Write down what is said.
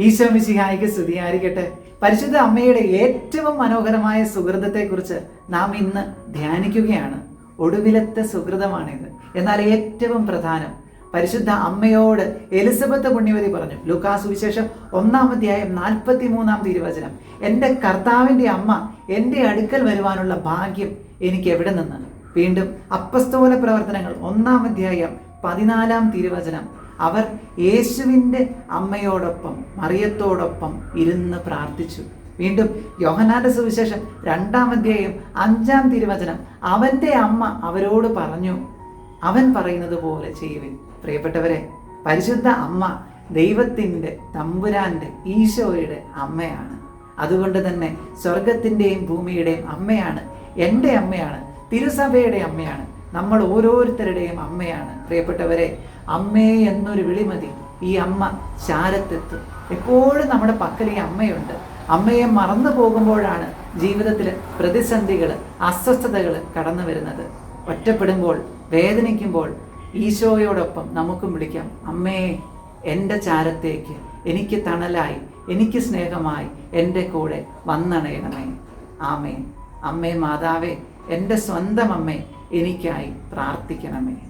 ഈശോ മിശിഹായിക്ക് സ്തുതിയായിരിക്കട്ടെ. പരിശുദ്ധ അമ്മയുടെ ഏറ്റവും മനോഹരമായ സുഹൃതത്തെക്കുറിച്ച് നാം ഇന്ന് ധ്യാനിക്കുകയാണ്. ഒടുവിലത്തെ സുഹൃതമാണിത്. എന്നാൽ ഏറ്റവും പ്രധാനം പരിശുദ്ധ അമ്മയോട് എലിസബത്ത് പുണ്യവതി പറഞ്ഞു. ലൂക്കാസ് വിശേഷം ഒന്നാം അധ്യായം നാൽപ്പത്തി മൂന്നാം തിരുവചനം. എന്റെ കർത്താവിന്റെ അമ്മ എന്റെ അടുക്കൽ വരുവാനുള്ള ഭാഗ്യം എനിക്ക് എവിടെ നിന്ന്? വീണ്ടും അപ്പസ്തോല പ്രവർത്തനങ്ങൾ ഒന്നാം അധ്യായം പതിനാലാം തിരുവചനം. അവർ യേശുവിന്റെ അമ്മയോടൊപ്പം മറിയത്തോടൊപ്പം ഇരുന്ന് പ്രാർത്ഥിച്ചു. വീണ്ടും യോഹനാന്റെ സുവിശേഷം രണ്ടാം അധ്യായം അഞ്ചാം തിരുവചനം അവന്റെ അമ്മ അവരോട് പറഞ്ഞു അവൻ പറയുന്നത് പോലെ ചെയ്യുവിൻ. പ്രിയപ്പെട്ടവരെ പരിശുദ്ധ അമ്മ ദൈവത്തിന്റെ തമ്പുരാന്റെ ഈശോയുടെ അമ്മയാണ്. അതുകൊണ്ട് തന്നെ സ്വർഗത്തിന്റെയും ഭൂമിയുടെയും അമ്മയാണ് എന്റെ അമ്മയാണ് തിരുസഭയുടെ അമ്മയാണ്. നമ്മൾ ഓരോരുത്തരുടെയും അമ്മയാണ്. പ്രിയപ്പെട്ടവരെ അമ്മേ എന്നൊരു വിളിമതി ഈ അമ്മ ചാരത്തെത്തും. എപ്പോഴും നമ്മുടെ പക്കൽ ഈ അമ്മയുണ്ട്. അമ്മയെ മറന്നു പോകുമ്പോഴാണ് ജീവിതത്തിൽ പ്രതിസന്ധികൾ അസ്വസ്ഥതകൾ കടന്നു വരുന്നത്. ഒറ്റപ്പെടുമ്പോൾ വേദനിക്കുമ്പോൾ ഈശോയോടൊപ്പം നമുക്കും വിളിക്കാം. അമ്മേ എന്റെ ചാരത്തേക്ക് എനിക്ക് തണലായി എനിക്ക് സ്നേഹമായി എന്റെ കൂടെ വന്നണയണമേ. ആമേ അമ്മേ മാതാവേ എന്റെ സ്വന്തം അമ്മേ എനിക്കായി പ്രാർത്ഥിക്കണമേ.